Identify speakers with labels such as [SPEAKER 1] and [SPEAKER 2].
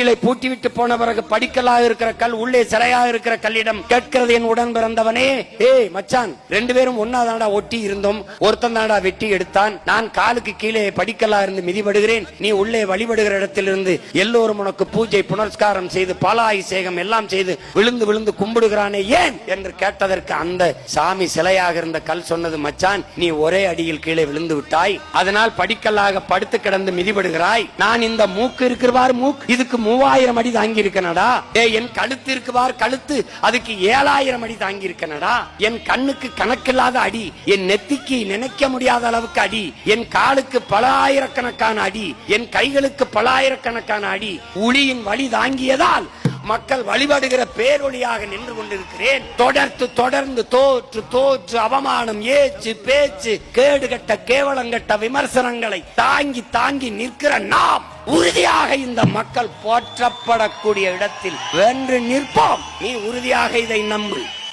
[SPEAKER 1] கோயிலை பூட்டிவிட்டு போன பிறகு படிக்கலாக இருக்கிற கல் உள்ளே சிலையாக இருக்கிற கல்லிடம் கேட்கிறது என் உடன் பிறந்தவனே. ஏய் மச்சான் ரெண்டு பேரும் ஒன்னா தாண்டா ஒட்டி இருந்தோம். ஒருத்தன் தாண்டா வெட்டி எடுத்தான். நான் காலுக்கு கீழே படிக்கலா இருந்து மிதிபடுகிறேன். நீ உள்ளே வழிபடுகிற இடத்திலிருந்து எல்லோரும் உனக்கு பூஜை புனஸ்காரம் செய்து பாலாபிஷேகம் எல்லாம் செய்து விழுந்து விழுந்து கும்பிடுகிறானே ஏன்? என்று கேட்டதற்கு அந்த சாமி சிலையாக இருந்த கல் சொன்னது மச்சான் நீ ஒரே அடியில் கீழே விழுந்து விட்டாய். அதனால் படிக்கல்லாக படுத்து கிடந்து மிதிபடுகிறாய். நான் இந்த மூக்கு இருக்கிறவாறு மூக்கு. இதுக்கு மூவாயிரம் அடி தாங்கி இருக்கனடா ஏ என் கழுத்து இருக்குவார் கழுத்து. அதுக்கு ஏழாயிரம் அடி தாங்கி இருக்கனடா என் கண்ணுக்கு கணக்கில்லாத அடி என் நெத்திக்கு நினைக்க முடியாத அளவுக்கு அடி என் காலுக்கு பல ஆயிரக்கணக்கான அடி என் கைகளுக்கு பல ஆயிரக்கணக்கான அடி உளியின் வழி தாங்கியதால் மக்கள் வழிபடுகிற பேரொழியாக நின்று கொண்டிருக்கிறேன். தொடர்ந்து தொடர்ந்து தோற்று தோற்று அவமானம் ஏச்சு பேச்சு கேடுகட்ட கேவலங்கட்ட விமர்சனங்களை தாங்கி தாங்கி நிற்கிற நாம் உறுதியாக இந்த மக்கள் போற்றப்படக்கூடிய இடத்தில் வென்று நிற்போம். நீ உறுதியாக இதை நம்பு.